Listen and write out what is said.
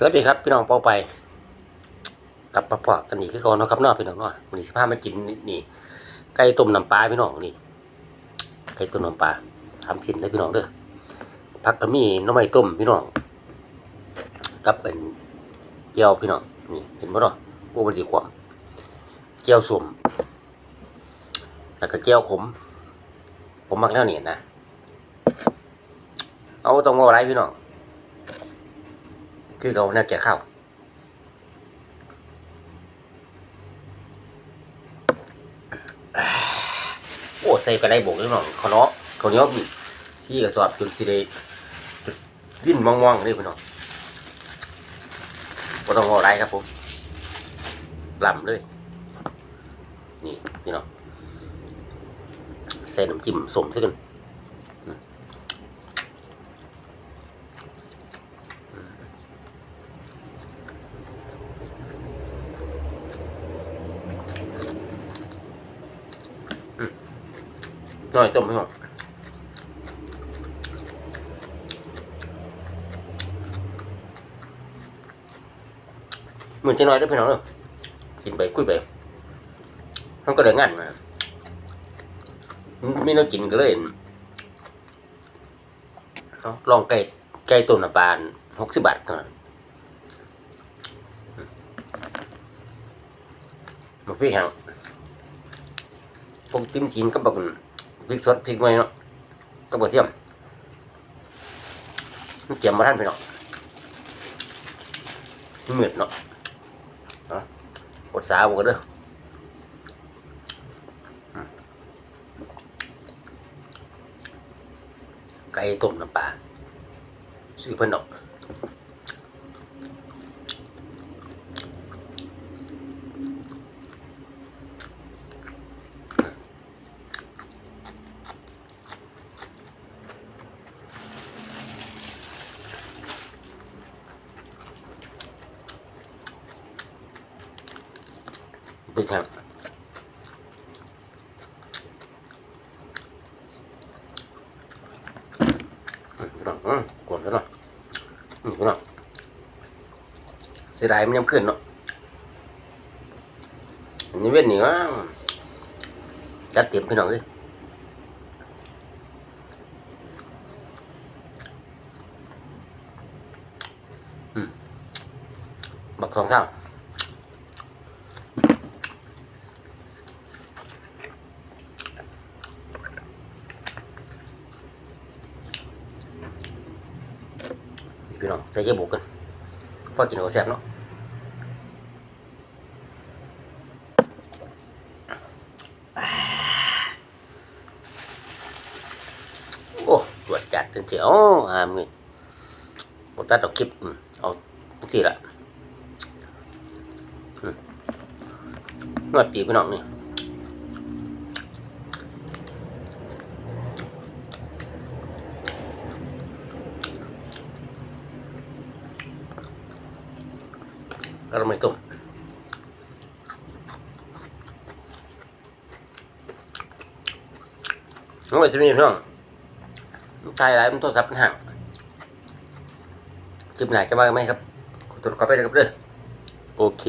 สวัสดีครับพี่น้องเป้าไปกับมาพอกันอีกคือก่อนนะครับเนาะพี่น้องเนาะวันนี้สิพามากินนี่นี่ไก่ต้มน้ำปลาพี่น้องนี่ไก่ต้มน้ำปลาทำสินได้พี่น้องเด้อผักกะมีหน้ำไม้ต้มพี่น้องกับเป็นเจียวพี่น้องนี่เห็นบ่เนาะโอ้มันดีขวามเจียวส้มแล้วก็เจียวขมผมมักแล้วนี่นะเอาต้องว่าอะไรพี่น้อง คือเขาน่าจะเข้า โอ้ใส่ไปได้บกเลยน้องเขาเนาะเขาเนี้ยบิซี่กระสอบจนสิได้ดิ้นมองๆเลยพี่น้องก็ต้องเอาไรครับผมลำเลย นี่พี่น้องใส่น้ำจิ้มสมซะกัน น้อยต้มพี่น้องเหมือนจะน้อยเด้พี่น้องเนอะกินไปคุยไปมันก็ได้งานมาไม่ต้องกินก็เลยเอาลองไก่ไก่ต้นปลาหกสิบบาทเท่านั้นมาพี่ห้งพวกติ้มจีนก็บอก พริกสดพริกไว้เนาะก็บอเทียมมันเกี่ยมมาท่านพี่น้องมันเหมือนเนาะเนาะกดสาวกันเด้อไก่ต้มน้ำปลาซื้อเพิ่นออกวนซะเนาะ อืมพี่น้องเสียดายมันยังขึ้นเนาะอันนี้เว้นนี่ว่าจัดเต็ม พี่น้องใส่เยอะบุกกันพอกินเอาแซ่บเนาะโอ้ตรวจจัดกันเจียวหามเงินบตัดดอกคลิปอืมเอาสิละนวดปีพี่น้องนี่ Assalamualaikum. Đúng rồi, xin nhìn không? Thay lại chúng tôi sắp hàng. Chụp này cho ba mấy ครับขอตัวขอไปนะครับเด้อโอเค